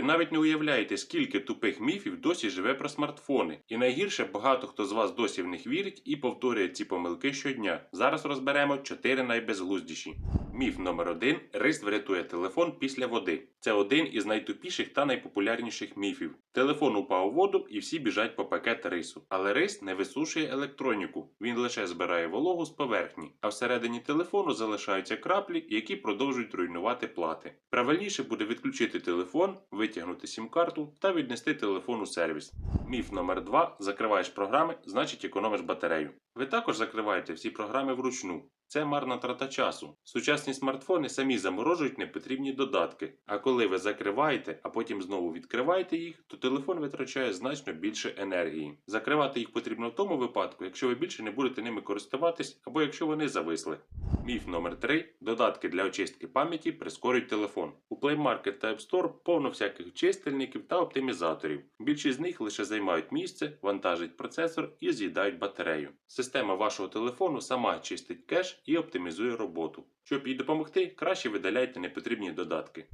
Ви навіть не уявляєте, скільки тупих міфів досі живе про смартфони. І найгірше багато хто з вас досі в них вірить і повторює ці помилки щодня. Зараз розберемо 4 найбезглуздіші. Міф номер 1 рис врятує телефон після води. Це один із найтупіших та найпопулярніших міфів. Телефон упав у воду і всі біжать по пакет рису. Але рис не висушує електроніку, він лише збирає вологу з поверхні, а всередині телефону залишаються краплі, які продовжують руйнувати плати. Правильніше буде відключити телефон, витягнути сім-карту та віднести телефон у сервіс. Міф номер 2 закриваєш програми, значить економиш батарею. Ви також закриваєте всі програми вручну. Це марна трата часу. Сучасні смартфони самі заморожують непотрібні додатки. А коли ви закриваєте, а потім знову відкриваєте їх, то телефон витрачає значно більше енергії. Закривати їх потрібно в тому випадку, якщо ви більше не будете ними користуватись або якщо вони зависли. Міф номер 3 додатки для очистки пам'яті прискорюють телефон. У Play Market та App Store повно всяких чистильників та оптимізаторів. Більшість з них лише займають місце, вантажать процесор і з'їдають батарею. Система вашого телефону сама чистить кеш і оптимізує роботу. Щоб їй допомогти, краще видаляйте непотрібні додатки.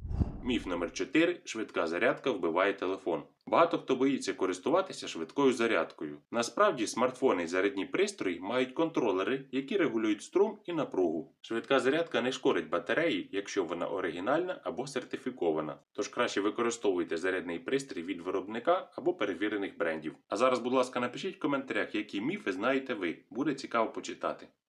Міф номер 4 швидка зарядка вбиває телефон. Багато хто боїться користуватися швидкою зарядкою. Насправді, смартфони і зарядні пристрої мають контролери, які регулюють струм і напругу. Швидка зарядка не шкодить батареї, якщо вона оригінальна або сертифікована. Тож краще використовуйте зарядний пристрій від виробника або перевірених брендів. А зараз, будь ласка, напишіть в коментарях, які міфи знаєте ви. Буде цікаво почитати.